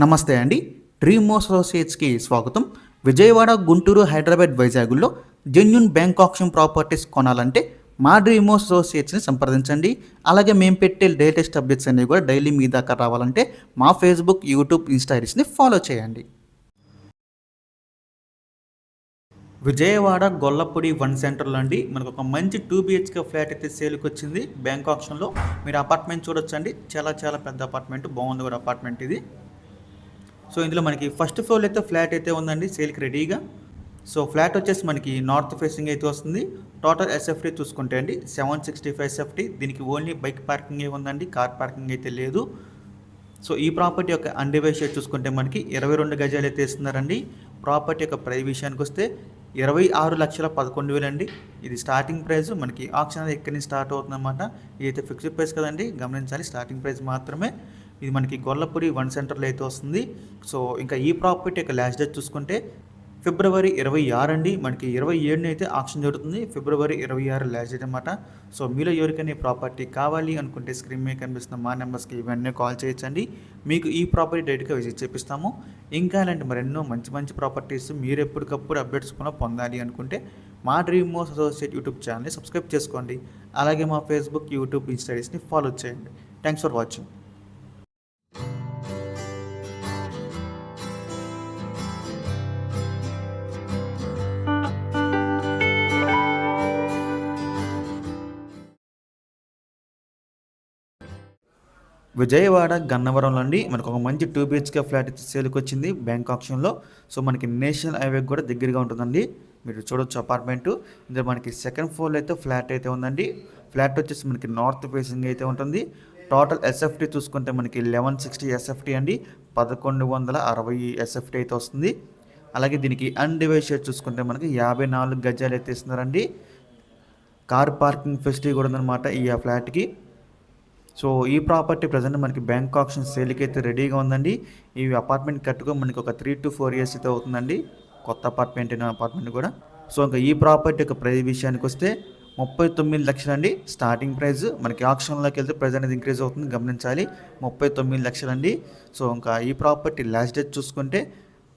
నమస్తే అండి. డ్రీమ్ అసోసియేట్స్కి స్వాగతం. విజయవాడ గుంటూరు హైదరాబాద్ వైజాగ్లో జెన్యున్ బ్యాంక్ ఆప్షన్ ప్రాపర్టీస్ కొనాలంటే మా డ్రీమ్ అసోసియేట్స్ని సంప్రదించండి. అలాగే మేము పెట్టే లేటెస్ట్ అప్డేట్స్ అనేవి కూడా డైలీ మీ దాకా రావాలంటే మా ఫేస్బుక్ యూట్యూబ్ ఇన్స్టాగ్రామ్స్ని ఫాలో చేయండి. విజయవాడ గొల్లపూడి వన్ సెంటర్లో అండి మనకు ఒక మంచి టూ బిహెచ్కే ఫ్లాట్ అయితే సేల్కి వచ్చింది బ్యాంక్ ఆప్షన్లో మీరు అపార్ట్మెంట్ చూడొచ్చండి. చాలా చాలా పెద్ద అపార్ట్మెంట్ బాగుంది కూడా అపార్ట్మెంట్ ఇది. సో ఇందులో మనకి ఫస్ట్ ఫ్లోర్ అయితే ఫ్లాట్ అయితే ఉందండి సేల్కి రెడీగా సో ఫ్లాట్ వచ్చేసి మనకి నార్త్ ఫేసింగ్ అయితే వస్తుంది. టోటల్ ఎస్ఎఫ్టీ చూసుకుంటే అండి సెవెన్ సిక్స్టీ ఫైవ్ ఎస్ఎఫ్టీ దీనికి ఓన్లీ బైక్ పార్కింగ్ ఉందండి కార్ పార్కింగ్ అయితే లేదు. సో ఈ ప్రాపర్టీ యొక్క అండివై షేర్ చూసుకుంటే మనకి ఇరవై రెండు గజాలు అయితే ఇస్తున్నారండి. ప్రాపర్టీ యొక్క ప్రైస్ విషయానికి వస్తే ఇరవై ఆరు లక్షల పదకొండు వేలు అండి ఇది స్టార్టింగ్ ప్రైస్ మనకి ఆప్షన్ ఎక్కడి నుంచి స్టార్ట్ అవుతుందన్నమాట? ఇదైతే ఫిక్స్డ్ ప్రైస్ కదండి. గమనించాలి స్టార్టింగ్ ప్రైస్ మాత్రమే. ఇది మనకి గొల్లపూడి వన్ సెంటర్లో అయితే వస్తుంది. సో ఇంకా ఈ ప్రాపర్టీ యొక్క లాస్ట్ డేట్ చూసుకుంటే ఫిబ్రవరి ఇరవై ఆరు అండి. మనకి ఇరవై ఏడుని అయితే ఆప్షన్ జరుగుతుంది. ఫిబ్రవరి ఇరవై ఆరు లాస్ట్ డేట్ అనమాట సో మీలో ఎవరికైనా ఈ ప్రాపర్టీ కావాలి అనుకుంటే స్క్రీన్ మీద కనిపిస్తున్న మా నెంబర్స్కి ఇవన్నీ కాల్ చేయొచ్చండి. మీకు ఈ ప్రాపర్టీ డైరెక్ట్గా విజిట్ చేపిస్తాము. ఇంకా ఇలాంటి మరెన్నో మంచి మంచి ప్రాపర్టీస్ మీరు ఎప్పటికప్పుడు అప్డేట్స్ కూడా పొందాలి అనుకుంటే మా డ్రీమ్ మోస్ అసోసియేట్ యూట్యూబ్ ఛానల్ని సబ్స్క్రైబ్ చేసుకోండి. అలాగే మా ఫేస్బుక్ యూట్యూబ్ ఇన్స్టాడీస్ని ఫాలో చేయండి. Thanks for watching. విజయవాడ గన్నవరంలో అండి మనకు ఒక మంచి టూ బిహెచ్కే ఫ్లాట్ సేల్కి వచ్చింది బ్యాంక్ ఆప్షన్లో. సో మనకి నేషనల్ హైవే కూడా దగ్గరగా ఉంటుందండి. మీరు చూడొచ్చు అపార్ట్మెంట్ ఇందులో మనకి సెకండ్ ఫ్లోర్లో అయితే ఫ్లాట్ అయితే ఉందండి. ఫ్లాట్ వచ్చేసి మనకి నార్త్ ఫేసింగ్ అయితే ఉంటుంది. టోటల్ ఎస్ఎఫ్టీ చూసుకుంటే మనకి లెవెన్ సిక్స్టీ ఎస్ఎఫ్టీ అండి. పదకొండు వందల అరవై ఎస్ఎఫ్టీ అయితే వస్తుంది. అలాగే దీనికి అన్డివైడ్ షేర్ చూసుకుంటే మనకి యాభై నాలుగు గజాలు అయితే ఇస్తున్నారండి. కార్ పార్కింగ్ ఫెసిలిటీ కూడా ఉందన్నమాట ఈ ఆ ఫ్లాట్కి సో ఈ ప్రాపర్టీ ప్రజెంట్ మనకి బ్యాంక్ ఆప్షన్ సేల్కి అయితే రెడీగా ఉందండి. ఈ అపార్ట్మెంట్ కట్టుకో మనకి ఒక త్రీ టు ఫోర్ ఇయర్స్ అయితే అవుతుందండి. కొత్త అపార్ట్మెంట్ అయిన అపార్ట్మెంట్ కూడా. సో ఇంకా ఈ ప్రాపర్టీ యొక్క ప్రైస్ విషయానికి వస్తే ముప్పై తొమ్మిది లక్షలు అండి. స్టార్టింగ్ ప్రైస్ మనకి ఆప్షన్లోకి వెళ్తే ప్రైస్ అనేది ఇంక్రీజ్ అవుతుంది గమనించాలి. ముప్పై తొమ్మిది లక్షలు అండి. సో ఇంకా ఈ ప్రాపర్టీ లాస్ట్ డేట్ చూసుకుంటే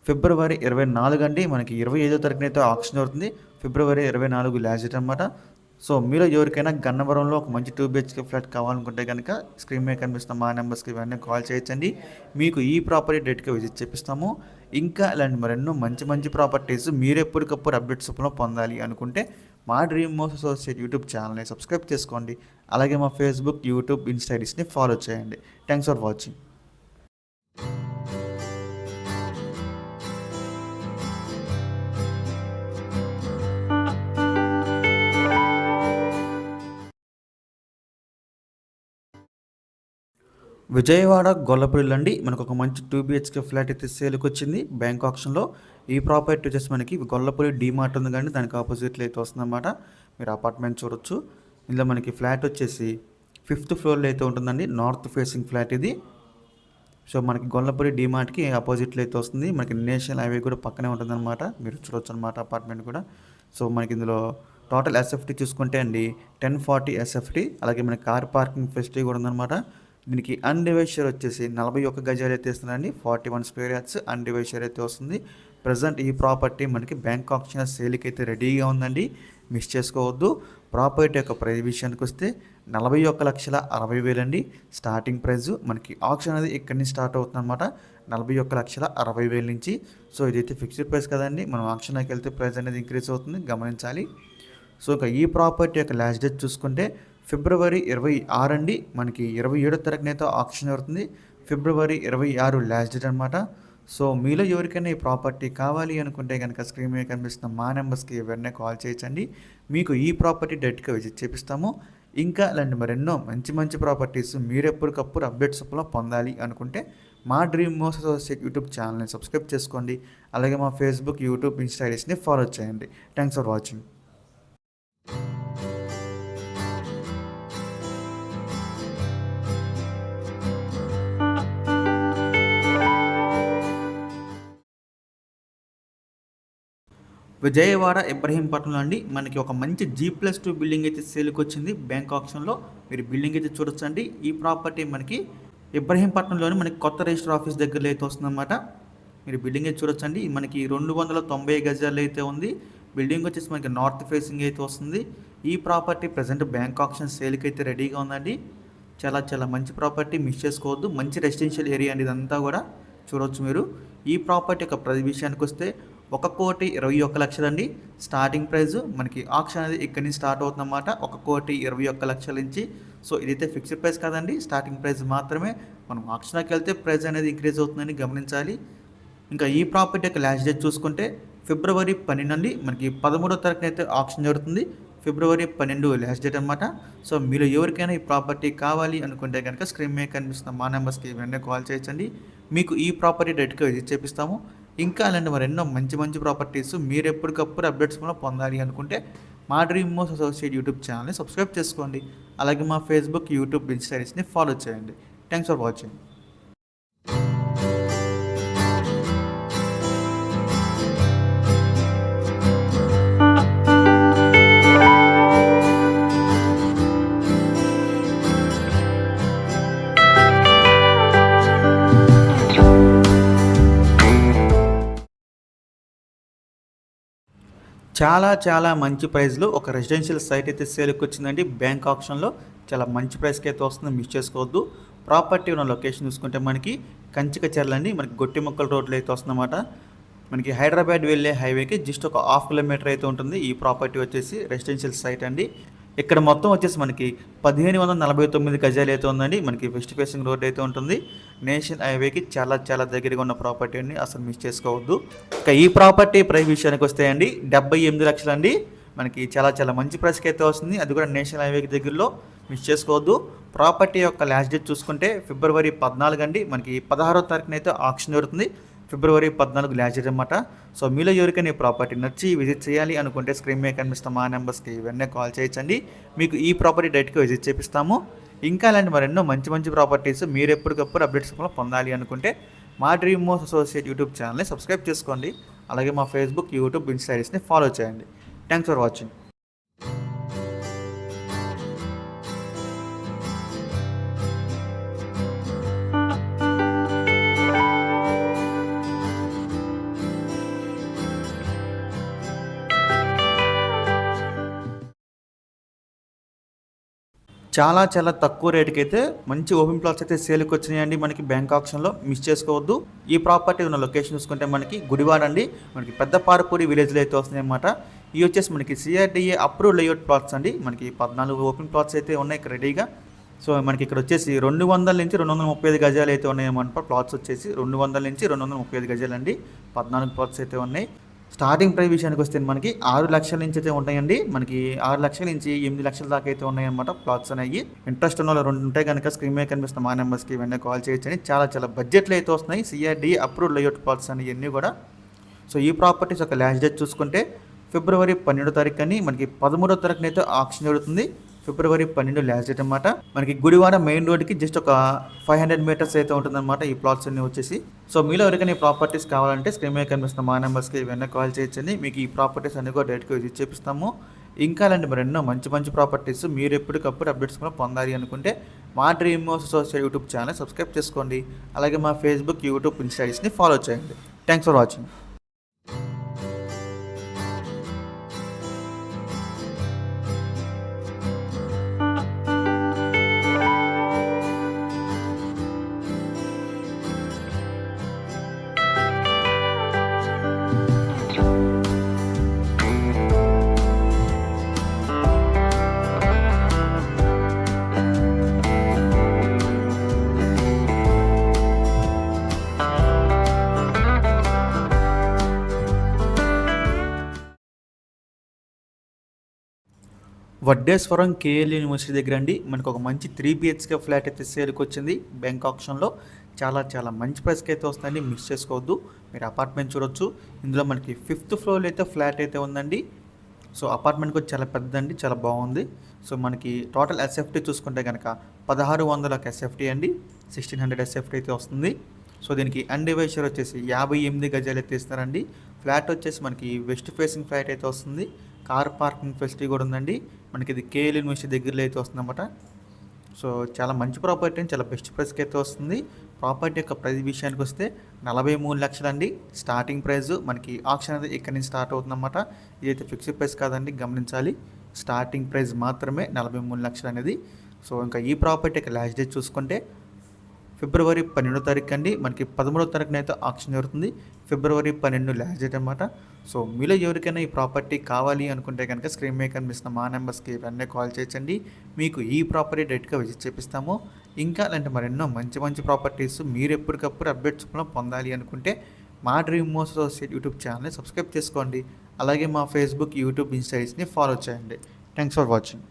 ఫిబ్రవరి ఇరవై నాలుగు అండి. మనకి ఇరవై ఐదో తారీఖున అయితే ఆప్షన్ అవుతుంది ఫిబ్రవరి ఇరవై నాలుగు లాస్ట్ డేట్ అనమాట సో మీరు ఎవరికైనా గన్నవరంలో ఒక మంచి టూ బిహెచ్కే ఫ్లాట్ కావాలనుకుంటే కనుక స్క్రీన్ మీద కనిపిస్తున్న మా నెంబర్స్కి ఇవన్నీ కాల్ చేయొచ్చండి. మీకు ఈ ప్రాపర్టీ డేట్గా విజిట్ చేపిస్తాము. ఇంకా ఇలాంటి మరెన్నో మంచి మంచి ప్రాపర్టీస్ మీరు ఎప్పటికప్పుడు అప్డేట్స్ రూపంలో పొందాలి అనుకుంటే మా డ్రీమ్ మోస్ అసోసియేట్ యూట్యూబ్ ఛానల్ని సబ్స్క్రైబ్ చేసుకోండి. అలాగే మా ఫేస్బుక్ యూట్యూబ్ ఇన్స్టాగ్రామ్స్ని ఫాలో చేయండి. Thanks for watching. Vijayawada Gollapalli అండి. మనకు ఒక మంచి టూ బిహెచ్కే ఫ్లాట్ అయితే సేల్కి వచ్చింది బ్యాంక్ ఆప్షన్లో ఈ ప్రాపర్టీ వచ్చేసి మనకి గొల్లపల్లి డీమార్ట్ ఉంది కానీ దానికి ఆపోజిట్లో అయితే వస్తుందన్నమాట. మీరు అపార్ట్మెంట్ చూడొచ్చు. ఇందులో మనకి ఫ్లాట్ వచ్చేసి ఫిఫ్త్ ఫ్లోర్లో అయితే ఉంటుందండి. నార్త్ ఫేసింగ్ ఫ్లాట్ ఇది. సో మనకి గొల్లపల్లి డీమార్ట్కి ఆపోజిట్లో అయితే వస్తుంది. మనకి నేషనల్ హైవే కూడా పక్కనే ఉంటుందన్నమాట. మీరు చూడొచ్చు అనమాట అపార్ట్మెంట్ కూడా. సో మనకి ఇందులో టోటల్ ఎస్ఎఫ్టీ చూసుకుంటే అండి టెన్ ఫార్టీ ఎస్ఎఫ్టీ అలాగే మనకి కార్ పార్కింగ్ ఫెసిలిటీ కూడా ఉందన్నమాట. దీనికి అన్డివైడ్ షేర్ వచ్చేసి నలభై ఒక్క గజాలు అయితే ఇస్తుందండి forty one square yards undivided share అయితే వస్తుంది. ప్రజెంట్ ఈ ప్రాపర్టీ మనకి బ్యాంక్ ఆప్షన్ సేల్కి అయితే రెడీగా ఉందండి. మిస్ చేసుకోవద్దు. ప్రాపర్టీ యొక్క ప్రైజ్ విషయానికి వస్తే నలభై ఒక్క లక్షల అరవై వేలండి స్టార్టింగ్ ప్రైస్ మనకి ఆప్షన్ అనేది ఇక్కడి నుంచి స్టార్ట్ అవుతుంది అనమాట నలభై ఒక్క లక్షల అరవై వేల నుంచి. సో ఇదైతే ఫిక్స్డ్ ప్రైస్ కదండి. మనం ఆప్షన్కి వెళ్తే ప్రైస్ అనేది ఇంక్రీజ్ అవుతుంది. గమనించాలి. సో ఇక ఈ ప్రాపర్టీ యొక్క లాస్ట్ డేట్ చూసుకుంటే ఫిబ్రవరి ఇరవై ఆరు అండి మనకి ఇరవై ఏడో తారీఖున ఆక్షన్ ఆప్షన్ అవుతుంది ఫిబ్రవరి ఇరవై ఆరు లాస్ట్ డేట్ అనమాట సో మీలో ఎవరికైనా ఈ ప్రాపర్టీ కావాలి అనుకుంటే కనుక స్క్రీన్ మీద కనిపిస్తున్న మా నెంబర్స్కి ఎవరినైనా కాల్ చేయొచ్చండి. మీకు ఈ ప్రాపర్టీ డైరెక్ట్గా విజిట్ చేపిస్తాము. ఇంకా ఇలాంటి మరెన్నో మంచి మంచి ప్రాపర్టీస్ మీరు ఎప్పటికప్పుడు అప్డేట్స్ పొందాలి అనుకుంటే మా డ్రీమ్ మోస్ అసోసియేట్ యూట్యూబ్ ఛానల్ని సబ్స్క్రైబ్ చేసుకోండి. అలాగే మా ఫేస్బుక్ యూట్యూబ్ ఇన్స్టాడీస్ని ఫాలో చేయండి. థ్యాంక్స్ ఫర్ వాచింగ్ విజయవాడ ఇబ్రహీంపట్నంలో అండి మనకి ఒక మంచి జీ ప్లస్ టూ బిల్డింగ్ అయితే సేల్కి వచ్చింది. బ్యాంక్ ఆప్షన్లో మీరు బిల్డింగ్ అయితే చూడొచ్చండి. ఈ ప్రాపర్టీ మనకి ఇబ్రహీంపట్నంలోని మనకి కొత్త రిజిస్టర్ ఆఫీస్ దగ్గరలో అయితే వస్తుందన్నమాట. మీరు బిల్డింగ్ అయితే చూడొచ్చండి. మనకి రెండు వందల తొంభై గజాలు అయితే ఉంది. బిల్డింగ్ వచ్చేసి మనకి నార్త్ ఫేసింగ్ అయితే వస్తుంది. ఈ ప్రాపర్టీ ప్రజెంట్ బ్యాంక్ ఆప్షన్ సేల్కి అయితే రెడీగా ఉందండి. చాలా చాలా మంచి ప్రాపర్టీ మిస్ చేసుకోవద్దు. మంచి రెసిడెన్షియల్ ఏరియా అండి ఇదంతా కూడా. చూడవచ్చు మీరు. ఈ ప్రాపర్టీ యొక్క ప్రతి విషయానికి వస్తే ఒక కోటి ఇరవై ఒక్క లక్షలు అండి స్టార్టింగ్ ప్రైస్ మనకి ఆక్షన్ అనేది ఇక్కడి నుంచి స్టార్ట్ అవుతుందన్నమాట. ఒక కోటి ఇరవై ఒక్క లక్షల నుంచి. సో ఇదైతే ఫిక్స్డ్ ప్రైస్ కాదండి. స్టార్టింగ్ ప్రైస్ మాత్రమే. మనం ఆక్షన్కి వెళ్తే ప్రైస్ అనేది ఇంక్రీజ్ అవుతుందని గమనించాలి. ఇంకా ఈ ప్రాపర్టీ యొక్క లాస్ట్ డేట్ చూసుకుంటే ఫిబ్రవరి పన్నెండు నుండి మనకి పదమూడో తారీఖున అయితే ఆప్షన్ జరుగుతుంది. ఫిబ్రవరి పన్నెండు లాస్ట్ డేట్ అనమాట సో మీరు ఎవరికైనా ఈ ప్రాపర్టీ కావాలి అనుకుంటే కనుక స్క్రీన్ మీద కనిపిస్తున్న మా నెంబర్స్కి వెంటనే కాల్ చేయించండి మీకు ఈ ప్రాపర్టీ డేట్గా విజిట్ చేపిస్తాము. ఇంకా అలాంటి మరి ఎన్నో మంచి మంచి ప్రాపర్టీస్ మీరు ఎప్పటికప్పుడు అప్డేట్స్ కూడా పొందాలి అనుకుంటే మా డ్రీమ్ మోస్ అసోసియేట్ యూట్యూబ్ ఛానల్ని సబ్స్క్రైబ్ చేసుకోండి. అలాగే మా ఫేస్బుక్ యూట్యూబ్ ఇన్స్టాగ్రామ్స్ని ఫాలో చేయండి. థ్యాంక్స్ ఫర్ వాచింగ్ చాలా చాలా మంచి ప్రైస్లో ఒక రెసిడెన్షియల్ సైట్ అయితే సేల్కి వచ్చిందండి. బ్యాంక్ ఆప్షన్లో చాలా మంచి ప్రైస్కి అయితే వస్తుంది. మిస్ చేసుకోవద్దు. ప్రాపర్టీ ఉన్న లొకేషన్ చూసుకుంటే మనకి కంచిక చెర్లండి మనకి గొట్టి మొక్కల రోడ్లో అయితే వస్తుందన్నమాట. మనకి హైదరాబాద్ వెళ్ళే హైవేకి జస్ట్ ఒక హాఫ్ కిలోమీటర్ అయితే ఉంటుంది. ఈ ప్రాపర్టీ వచ్చేసి రెసిడెన్షియల్ సైట్ అండి. ఇక్కడ మొత్తం వచ్చేసి మనకి పదిహేను వందల నలభై తొమ్మిది గజాలు అయితే ఉందండి. మనకి వెస్ట్ ఫేసింగ్ రోడ్ అయితే ఉంటుంది. నేషనల్ హైవేకి చాలా చాలా దగ్గరగా ఉన్న ప్రాపర్టీ అండి. అసలు మిస్ చేసుకోవద్దు. ఇక ఈ ప్రాపర్టీ ప్రైస్ విషయానికి వస్తే అండి డెబ్బై ఎనిమిది లక్షలు అండి. మనకి చాలా చాలా మంచి ప్రైస్కి అయితే వస్తుంది. అది కూడా నేషనల్ హైవేకి దగ్గరలో మిస్ చేసుకోవద్దు. ప్రాపర్టీ యొక్క లాస్ట్ డేట్ చూసుకుంటే ఫిబ్రవరి పద్నాలుగు అండి. మనకి పదహారో తారీఖున అయితే ఆప్షన్ జరుగుతుంది. ఫిబ్రవరి పద్నాలుగు లాస్ట్ డేట్ అనమాట సో మీలో ఎవరికైనా ఈ ప్రాపర్టీ నచ్చి విజిట్ చేయాలి అనుకుంటే స్క్రీన్ మీద కనిపిస్తాం మా నెంబర్స్కి ఇవన్నీ కాల్ చేయొచ్చండి. మీకు ఈ ప్రాపర్టీ డైరెక్ట్గా విజిట్ చేపిస్తాము. ఇంకా అలాంటి మరెన్నో మంచి మంచి ప్రాపర్టీస్ మీరు ఎప్పటికప్పుడు అప్డేట్స్ కూడా పొందాలి అనుకుంటే మా డ్రీమ్ మోస్ అసోసియేట్ యూట్యూబ్ ఛానల్ని సబ్స్క్రైబ్ చేసుకోండి. అలాగే మా ఫేస్బుక్ యూట్యూబ్ ఇన్స్టారీస్ని ఫాలో చేయండి. Thanks for watching. చాలా చాలా తక్కువ రేటుకి అయితే మంచి ఓపెన్ ప్లాట్స్ అయితే సేల్కి వచ్చినాయండి. మనకి బ్యాంక్ ఆప్షన్లో మిస్ చేసుకోవద్దు. ఈ ప్రాపర్టీ ఉన్న లొకేషన్ చూసుకుంటే మనకి గుడివాడ అండి. మనకి పెద్ద పారపూరి విలేజ్లో అయితే వస్తున్నాయన్నమాట. ఇవి వచ్చేసి మనకి సిఆర్డిఏ అప్రూవ్ లేఅవుట్ ప్లాట్స్ అండి. మనకి పద్నాలుగు ఓపెన్ ప్లాట్స్ అయితే ఉన్నాయి ఇక్కడ రెడీగా. సో మనకి ఇక్కడ వచ్చేసి రెండు వందల నుంచి రెండు వందల ముప్పై ఐదు గజాలు అయితే ఉన్నాయన్నమాట. ప్లాట్స్ వచ్చేసి రెండు వందల నుంచి రెండు వందల ముప్పై ఐదు గజాలు అండి పద్నాలుగు ప్లాట్స్ అయితే ఉన్నాయి. స్టార్టింగ్ ప్రైస్ విషయానికి వస్తే మనకి ఆరు లక్షల నుంచి అయితే ఉంటాయండి మనకి ఆరు లక్షల నుంచి ఎనిమిది లక్షల దాకా అయితే ఉన్నాయన్నమాట ప్లాట్స్ అనేవి. ఇంట్రెస్ట్ ఉన్న వాళ్ళు రెండు ఉంటాయి కనుక స్క్రీన్ మీద కనిపిస్తున్న మా నెంబర్స్కి వెంటనే కాల్ చేయొచ్చని చాలా చాలా బడ్జెట్లో అయితే వస్తున్నాయి. సిఆర్డి అప్రూవ్డ్ లేఅవుట్ ప్లాట్స్ అని అన్నీ కూడా. సో ఈ ప్రాపర్టీస్ ఒక లాస్ట్ డేట్ చూసుకుంటే ఫిబ్రవరి పన్నెండో తారీఖు అని మనకి పదమూడో తారీఖునైతే ఆక్షన్ ఆప్షన్ జరుగుతుంది. ఫిబ్రవరి పన్నెండు లాస్ట్ డేట్ అనమాట మనకి గుడివాడ మెయిన్ రోడ్కి జస్ట్ ఒక ఫైవ్ హండ్రెడ్ మీటర్స్ అయితే ఉంటుందన్నమాట ఈ ప్లాట్స్ అన్ని వచ్చేసి. సో మీలో ఎవరికైనా ప్రాపర్టీస్ కావాలంటే స్క్రీన్ మీద కనిపిస్తున్న మా నెంబర్స్కి ఇవన్నీ కాల్ చేయొచ్చండి మీకు ఈ ప్రాపర్టీస్ అన్ని కూడా డైరెక్ట్గా విజిట్ చేపిస్తాము ఇంకా అలాంటి మరి ఎన్నో మంచి మంచి ప్రాపర్టీస్ మీరు ఎప్పటికప్పుడు అప్డేట్స్ కూడా పొందాలి అనుకుంటే మా dream social YouTube channel subscribe చేసుకోండి. అలాగే మా ఫేస్బుక్ యూట్యూబ్ ఇన్స్టాగ్రామ్స్ని ఫాలో చేయండి. Thanks for watching Vaddeswaram KL university దగ్గర అండి. మనకు ఒక మంచి త్రీ బిహెచ్కే ఫ్లాట్ అయితే సేల్కి వచ్చింది. బ్యాంక్ ఆప్షన్లో చాలా చాలా మంచి ప్రైస్కి అయితే వస్తుందండి. మిస్ చేసుకోవద్దు. మీరు అపార్ట్మెంట్ చూడొచ్చు. ఇందులో మనకి ఫిఫ్త్ ఫ్లోర్లో అయితే ఫ్లాట్ అయితే ఉందండి. సో అపార్ట్మెంట్ కూడా చాలా పెద్దదండి. చాలా బాగుంది. సో మనకి టోటల్ ఎస్ఎఫ్టీ చూసుకుంటే కనుక పదహారు వందలకు ఎస్ఎఫ్టీ అండి. సిక్స్టీన్ హండ్రెడ్ ఎస్ఎఫ్టీ అయితే వస్తుంది. సో దీనికి అన్డివైజర్ వచ్చేసి యాభై ఎనిమిది గజాలు అయితే ఇస్తారండి. ఫ్లాట్ వచ్చేసి మనకి వెస్ట్ ఫేసింగ్ ఫ్లాట్ అయితే వస్తుంది. కార్ పార్కింగ్ ఫెసిలిటీ కూడా ఉందండి. మనకి ఇది కేఎల్ యూనివర్సిటీ దగ్గరలో అయితే వస్తుందన్నమాట. సో చాలా మంచి ప్రాపర్టీ అండి. చాలా బెస్ట్ ప్రైస్కి అయితే వస్తుంది. ప్రాపర్టీ యొక్క ప్రైస్ విషయానికి వస్తే నలభై మూడు లక్షలు అండి స్టార్టింగ్ ప్రైస్ మనకి ఆప్షన్ అనేది ఇక్కడ నుంచి స్టార్ట్ అవుతుందన్నమాట. ఇదైతే ఫిక్స్డ్ ప్రైస్ కాదండి. గమనించాలి. స్టార్టింగ్ ప్రైస్ మాత్రమే నలభై మూడు లక్షలు అనేది. సో ఇంకా ఈ ప్రాపర్టీ యొక్క లాస్ట్ డేట్ చూసుకుంటే ఫిబ్రవరి పన్నెండో తారీఖు అండి. మనకి పదమూడో తారీఖున అయితే ఆప్షన్ జరుగుతుంది. ఫిబ్రవరి పన్నెండు లాస్ట్ డేట్ అనమాట సో మీలో ఎవరికైనా ఈ ప్రాపర్టీ కావాలి అనుకుంటే కనుక స్క్రీన్ మీద కనిపిస్తున్న మా నెంబర్స్కి వెంటనే కాల్ చేయండి. మీకు ఈ ప్రాపర్టీ డైరెక్ట్గా విజిట్ చేపిస్తాము. ఇంకా అలాంటి మరెన్నో మంచి మంచి ప్రాపర్టీస్ మీరు ఎప్పటికప్పుడు అప్డేట్స్ పొందాలి అనుకుంటే మా డ్రీమ్ మోస్ అసోసియేట్ యూట్యూబ్ ఛానల్ని సబ్స్క్రైబ్ చేసుకోండి. అలాగే మా ఫేస్బుక్ యూట్యూబ్ ఇన్స్టాగ్రామ్ని ఫాలో చేయండి. Thanks for watching.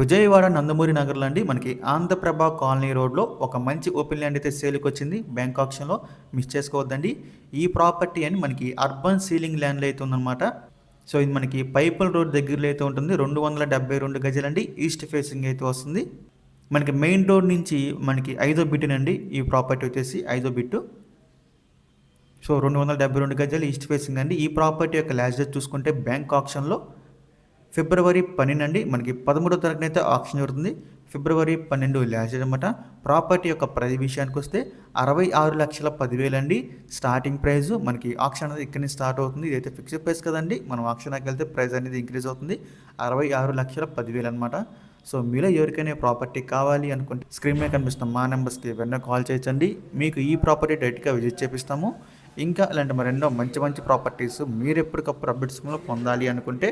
Vijayawada Nandamuri నగర్లో అండి మనకి ఆంధ్రప్రభ కాలనీ రోడ్లో ఒక మంచి ఓపెన్ ల్యాండ్ అయితే సేల్కి వచ్చింది. బ్యాంక్ ఆప్షన్లో మిస్ చేసుకోవద్దండి. ఈ ప్రాపర్టీ అని మనకి అర్బన్ సీలింగ్ ల్యాండ్లో అయితే ఉందన్నమాట. సో ఇది మనకి పైపుల్ రోడ్ దగ్గరలో అయితే ఉంటుంది. రెండు వందల డెబ్బై రెండు గజలండి. ఈస్ట్ ఫేసింగ్ అయితే వస్తుంది. మనకి మెయిన్ రోడ్ నుంచి మనకి ఐదో బిట్టునండి ఈ ప్రాపర్టీ వచ్చేసి ఐదో బిట్టు. సో రెండు వందల డెబ్బై రెండు గజాలు ఈస్ట్ ఫేసింగ్ అండి. ఈ ప్రాపర్టీ యొక్క లాస్ట్ చూసుకుంటే బ్యాంక్ ఆప్షన్లో ఫిబ్రవరి పన్నెండు అండి మనకి పదమూడో తారీఖున అయితే ఆప్షన్ జరుగుతుంది ఫిబ్రవరి పన్నెండు లాస్ట్ అనమాట ప్రాపర్టీ యొక్క ప్రైజ్ విషయానికి వస్తే అరవై ఆరు లక్షల పదివేలు అండి. స్టార్టింగ్ ప్రైస్ మనకి ఆక్షన్ అనేది ఇక్కడి నుంచి స్టార్ట్ అవుతుంది. ఇదైతే ఫిక్స్డ్ ప్రైస్ కదండి. మనం ఆప్షన్కి వెళ్తే ప్రైస్ అనేది ఇంక్రీజ్ అవుతుంది. అరవై ఆరు లక్షల పదివేలు అనమాట సో మీలో ఎవరికైనా ప్రాపర్టీ కావాలి అనుకుంటే స్క్రీన్ మీద కనిపిస్తున్న మా నెంబర్స్కి వెంటనే కాల్ చేయొచ్చండి మీకు ఈ ప్రాపర్టీ డైరెక్ట్గా విజిట్ చేపిస్తాము. ఇంకా ఇలాంటి మరెన్నో మంచి మంచి ప్రాపర్టీస్ మీరు ఎప్పటికప్పుడు అప్డేట్స్లో పొందాలి అనుకుంటే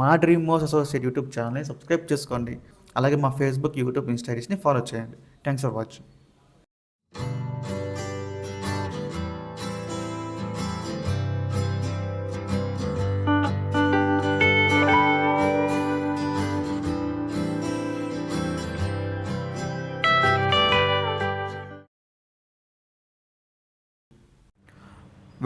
మా డ్రీమ్ మోస్ అసోసియేట్ యూట్యూబ్ ఛానల్ని సబ్స్క్రైబ్ చేసుకోండి. అలాగే మా ఫేస్బుక్ యూట్యూబ్ ఇన్స్టాగ్రామ్ని ఫాలో చేయండి. Thanks for watching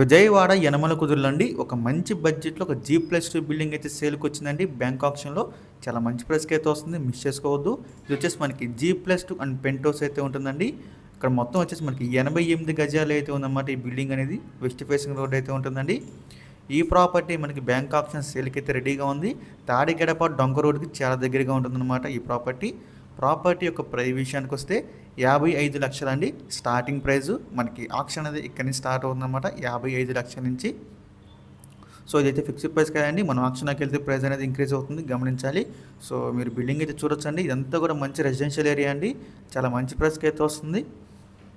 Vijayawada Yanamala కుదురులండి. ఒక మంచి బడ్జెట్లో ఒక జీ ప్లస్ టూ బిల్డింగ్ అయితే సేల్కి వచ్చిందండి బ్యాంక్ ఆప్షన్లో చాలా మంచి ప్రైస్కి అయితే వస్తుంది. మిస్ చేసుకోవద్దు. ఇది వచ్చేసి మనకి G plus two and penthouse అయితే ఉంటుందండి. ఇక్కడ మొత్తం వచ్చేసి మనకి ఎనభై ఎనిమిది గజాలు అయితే ఉందన్నమాట ఈ బిల్డింగ్ అనేది. వెస్ట్ ఫేసింగ్ రోడ్ అయితే ఉంటుందండి. ఈ ప్రాపర్టీ మనకి బ్యాంక్ ఆప్షన్ సేల్కి అయితే రెడీగా ఉంది. తాడిగడప డొంక రోడ్కి చాలా దగ్గరగా ఉంటుందన్నమాట ఈ ప్రాపర్టీ ప్రాపర్టీ యొక్క ప్రైస్ విషయానికి వస్తే యాభై ఐదు లక్షలు అండి. స్టార్టింగ్ ప్రైస్ మనకి ఆక్షన్ అనేది ఇక్కడి నుంచి స్టార్ట్ అవుతుందన్నమాట. యాభై ఐదు లక్షల నుంచి. సో ఇదైతే ఫిక్స్డ్ ప్రైస్ కదండి మనం ఆక్షన్లోకి వెళ్తే ప్రైస్ అనేది ఇంక్రీజ్ అవుతుంది. గమనించాలి. సో మీరు బిల్డింగ్ అయితే చూడొచ్చండి. ఇదంతా కూడా మంచి రెసిడెన్షియల్ ఏరియా అండి. చాలా మంచి ప్రైస్కి అయితే వస్తుంది.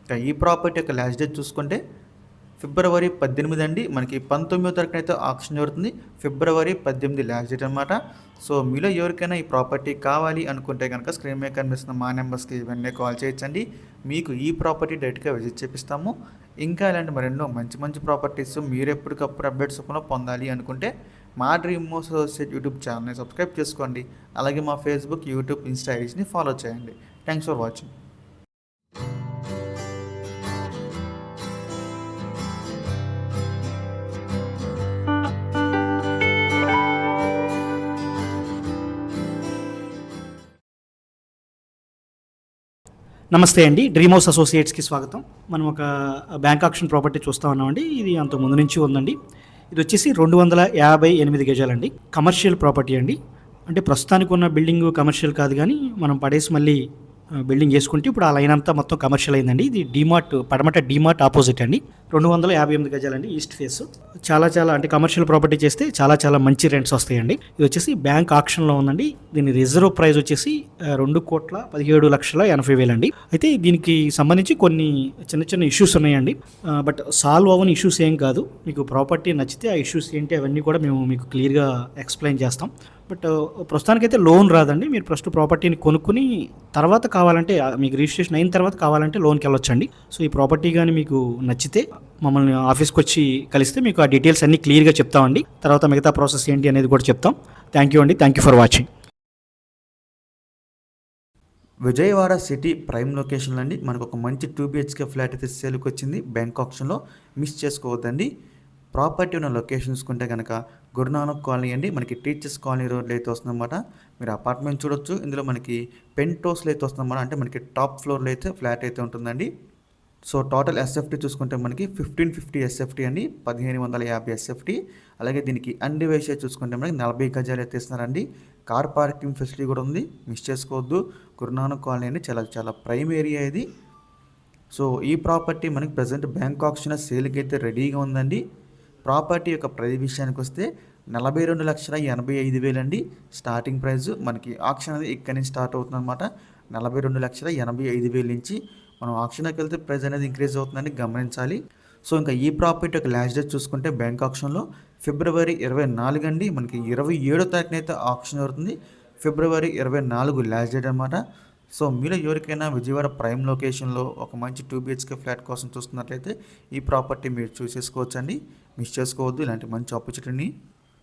ఇంకా ఈ ప్రాపర్టీ యొక్క లాస్ట్ డేట్ చూసుకుంటే ఫిబ్రవరి పద్దెనిమిది అండి. మనకి పంతొమ్మిదో తారీఖున అయితే ఆప్షన్ జరుగుతుంది. ఫిబ్రవరి పద్దెనిమిది లాస్ట్ డేట్ అనమాట సో మీలో ఎవరికైనా ఈ ప్రాపర్టీ కావాలి అనుకుంటే కనుక స్క్రీన్ మీద కనిపిస్తున్న మా నెంబర్స్కి ఇవన్నీ కాల్ చేయొచ్చండి. మీకు ఈ ప్రాపర్టీ డైరెక్ట్గా విజిట్ చేపిస్తాము. ఇంకా ఇలాంటి మరెన్నో మంచి మంచి ప్రాపర్టీస్ మీరు ఎప్పటికప్పుడు అప్డేట్స్ పొందాలి అనుకుంటే మా డ్రీమ్ మోస్ అసోసియేట్ యూట్యూబ్ ఛానల్ని సబ్స్క్రైబ్ చేసుకోండి. అలాగే మా ఫేస్బుక్ యూట్యూబ్ ఇన్స్టా ఐడీస్ని ఫాలో చేయండి. Thanks for watching. నమస్తే అండి. డ్రీమ్ హౌస్ అసోసియేట్స్కి స్వాగతం. మనం ఒక బ్యాంక్ ఆక్షన్ ప్రాపర్టీ చూస్తూ ఉన్నామండి. ఇది అంత ముందు నుంచి ఉందండి. ఇది వచ్చేసి రెండు వందల యాభై ఎనిమిది గజాలండి. కమర్షియల్ ప్రాపర్టీ అండి. అంటే ప్రస్తుతానికి ఉన్న బిల్డింగ్ కమర్షియల్ కాదు కానీ మనం పడేసి మళ్ళీ బిల్డింగ్ చేసుకుంటే ఇప్పుడు ఆ లైన్ అంతా మొత్తం కమర్షియల్ అయిందండి. ఇది డిమార్ట్ పడమట డిమార్ట్ ఆపోజిట్ అండి. రెండు వందల యాభై ఎనిమిది గజాలండి ఈస్ట్ ఫేస్ చాలా చాలా అంటే కమర్షియల్ ప్రాపర్టీ చేస్తే చాలా చాలా మంచి రెంట్స్ వస్తాయండి. ఇది వచ్చేసి బ్యాంక్ ఆక్షన్లో ఉందండి. దీని రిజర్వ్ ప్రైస్ వచ్చేసి రెండు కోట్ల పదిహేడు లక్షల ఎనభై వేలండి. అయితే దీనికి సంబంధించి కొన్ని చిన్న చిన్న ఇష్యూస్ ఉన్నాయండి. బట్ సాల్వ్ అవని ఇష్యూస్ ఏం కాదు. మీకు ప్రాపర్టీ నచ్చితే ఆ ఇష్యూస్ ఏంటి అవన్నీ కూడా మేము మీకు క్లియర్గా ఎక్స్ప్లెయిన్ చేస్తాం. బట్ ప్రస్తుతానికైతే లోన్ రాదండి. మీరు ఫస్ట్ ప్రాపర్టీని కొనుక్కుని తర్వాత కావాలంటే మీకు రిజిస్ట్రేషన్ అయిన తర్వాత కావాలంటే లోన్కి వెళ్ళొచ్చండి. సో ఈ ప్రాపర్టీ కానీ మీకు నచ్చితే మమ్మల్ని ఆఫీస్కి వచ్చి కలిస్తే మీకు ఆ డీటెయిల్స్ అన్నీ క్లియర్గా చెప్తామండి. తర్వాత మిగతా ప్రాసెస్ ఏంటి అనేది కూడా చెప్తాం. థ్యాంక్ యూ అండి. Thank you for watching. Vijayawada city prime లొకేషన్లో అండి. మనకు ఒక మంచి టూ బిహెచ్కే ఫ్లాట్ అయితే సేల్కి వచ్చింది. బ్యాంక్ ఆప్షన్లో మిస్ చేసుకోవద్దండి. ప్రాపర్టీ ఉన్న లొకేషన్స్ కొంటే కనుక గురునానక్ కాలనీ అండి. మనకి టీచర్స్ కాలనీ రోడ్లో అయితే వస్తుందన్నమాట. మీరు అపార్ట్మెంట్ చూడొచ్చు. ఇందులో మనకి పెంట్ హౌస్లో అయితే వస్తుందన్నమాట. అంటే మనకి టాప్ ఫ్లోర్లో అయితే ఫ్లాట్ అయితే ఉంటుందండి. సో టోటల్ ఎస్ఎఫ్టీ చూసుకుంటే మనకి ఫిఫ్టీన్ ఫిఫ్టీ ఎస్ఎఫ్టీ అండి. పదిహేను వందల యాభై ఎస్ఎఫ్టీ అలాగే దీనికి అన్డివైసెస్ చూసుకుంటే మనకి నలభై గజాలు అయితే ఇస్తున్నారండి. కార్ పార్కింగ్ ఫెసిలిటీ కూడా ఉంది. మిస్ చేసుకోవద్దు. గురునానక్ కాలనీ అండి. చాలా చాలా ప్రైమ్ ఏరియా ఇది. సో ఈ ప్రాపర్టీ మనకి ప్రజెంట్ బ్యాంక్ ఆప్షన్ సేల్కి అయితే రెడీగా ఉందండి. ప్రాపర్టీ యొక్క ప్రతి విషయానికి వస్తే నలభై రెండు లక్షల ఎనభై ఐదు వేలండి. స్టార్టింగ్ ప్రైస్ మనకి ఆప్షన్ అనేది ఇక్కడి నుంచి స్టార్ట్ అవుతుంది అనమాట నలభై రెండు లక్షల ఎనభై ఐదు వేల నుంచి మనం ఆప్షన్కి వెళ్తే ప్రైస్ అనేది ఇంక్రీజ్ అవుతుందని గమనించాలి. సో ఇంకా ఈ ప్రాపర్టీ యొక్క లాస్ట్ డేట్ చూసుకుంటే బ్యాంక్ ఆప్షన్లో ఫిబ్రవరి ఇరవై నాలుగు అండి. మనకి ఇరవై ఏడో తారీఖునైతే అయితే ఆప్షన్ అవుతుంది ఫిబ్రవరి ఇరవై నాలుగు లాస్ట్ డేట్ అనమాట సో మీలో ఎవరికైనా విజయవాడ ప్రైమ్ లొకేషన్లో ఒక మంచి టూ బిహెచ్కే ఫ్లాట్ కోసం చూస్తున్నట్లయితే ఈ ప్రాపర్టీ మీరు చూసేసుకోవచ్చండి మిస్ చేసుకోవద్దు ఇలాంటి మంచి ఆపర్చునిటీని.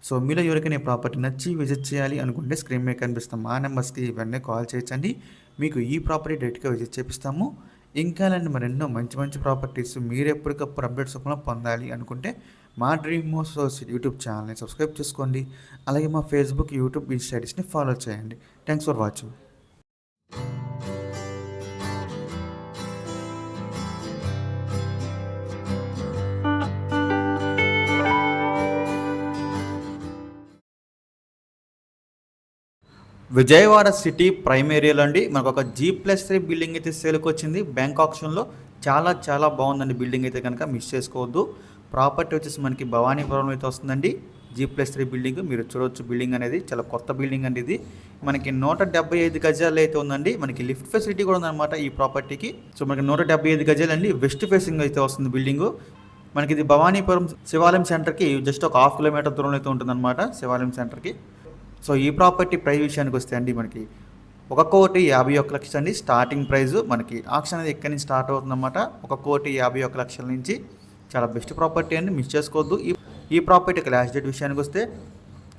సో మీలో ఎవరికైనా ఈ ప్రాపర్టీ నచ్చి విజిట్ చేయాలి అనుకుంటే స్క్రీన్ మీద కనిపిస్తాం మా నెంబర్స్కి ఇవన్నీ కాల్ చేయొచ్చండి. మీకు ఈ ప్రాపర్టీ డైరెక్ట్గా విజిట్ చేపిస్తాము. ఇంకా ఇలాంటి మరెన్నో మంచి మంచి ప్రాపర్టీస్ మీరు ఎప్పటికప్పుడు అప్డేట్స్ రూపంలో పొందాలి అనుకుంటే మా డ్రీమ్ మోస్ యూట్యూబ్ ఛానల్ని సబ్స్క్రైబ్ చేసుకోండి. అలాగే మా ఫేస్బుక్ యూట్యూబ్ ఇన్స్టాడీస్ని ఫాలో చేయండి. Thanks for watching. Vijayawada city prime ఏరియాలో అండి. మనకు ఒక జీ ప్లస్ త్రీ బిల్డింగ్ అయితే సేల్కి వచ్చింది. బ్యాంక్ ఆప్షన్లో చాలా చాలా బాగుందండి బిల్డింగ్ అయితే కనుక మిస్ చేసుకోవద్దు. ప్రాపర్టీ వచ్చేసి మనకి భవానీపురం అయితే వస్తుందండి. జీ ప్లస్ త్రీ బిల్డింగ్ మీరు చూడవచ్చు బిల్డింగ్ అనేది. చాలా కొత్త బిల్డింగ్ అండి ఇది. మనకి నూట డెబ్బై ఐదు గజాలు అయితే ఉందండి. మనకి లిఫ్ట్ ఫెసిలిటీ కూడా ఉందన్నమాట ఈ ప్రాపర్టీకి సో మనకి నూట డెబ్బై ఐదు గజాలు అండి. వెస్ట్ ఫేసింగ్ అయితే వస్తుంది బిల్డింగ్ మనకి ఇది భవానీపురం శివాలయం సెంటర్కి జస్ట్ ఒక హాఫ్ కిలోమీటర్ దూరంలో అయితే ఉంటుందన్నమాట శివాలయం సెంటర్కి సో ఈ ప్రాపర్టీ ప్రైస్ విషయానికి వస్తే అండి మనకి ఒక కోటి యాభై ఒక్క లక్షలు అండి స్టార్టింగ్ ప్రైస్ మనకి ఆక్షన్ అనేది ఎక్కడి నుంచి స్టార్ట్ అవుతుందన్నమాట? ఒక కోటి యాభై ఒక్క లక్షల నుంచి. చాలా బెస్ట్ ప్రాపర్టీ అండి. మిస్ చేసుకోవద్దు. ఈ ఈ ప్రాపర్టీ క్లాస్ డేట్ విషయానికి వస్తే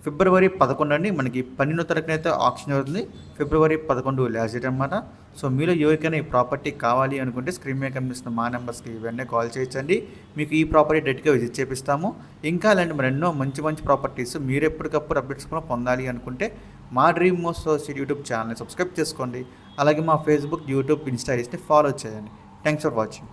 ఫిబ్రవరి పదకొండు అండి. మనకి పన్నెండో తారీఖున అయితే ఆప్షన్ అవుతుంది ఫిబ్రవరి పదకొండు లాస్ట్ డేట్ అనమాట సో మీలో ఎవరికైనా ఈ ప్రాపర్టీ కావాలి అనుకుంటే స్క్రీన్ మీద కనిపిస్తున్న మా నెంబర్స్కి ఇవన్నీ కాల్ చేయొచ్చండి. మీకు ఈ ప్రాపర్టీ డెట్గా విజిట్ చేపిస్తాము. ఇంకా అలాంటి మరి ఎన్నో మంచి మంచి ప్రాపర్టీస్ మీరు ఎప్పటికప్పుడు అప్డేట్స్ కూడా పొందాలి అనుకుంటే మా డ్రీమ్ మోస్ట్ సొసైటీ యూట్యూబ్ ఛానల్ని సబ్స్క్రైబ్ చేసుకోండి. అలాగే మా ఫేస్బుక్ యూట్యూబ్ ఇన్స్టాగ్రామ్ని ఫాలో చేయండి. Thanks for watching.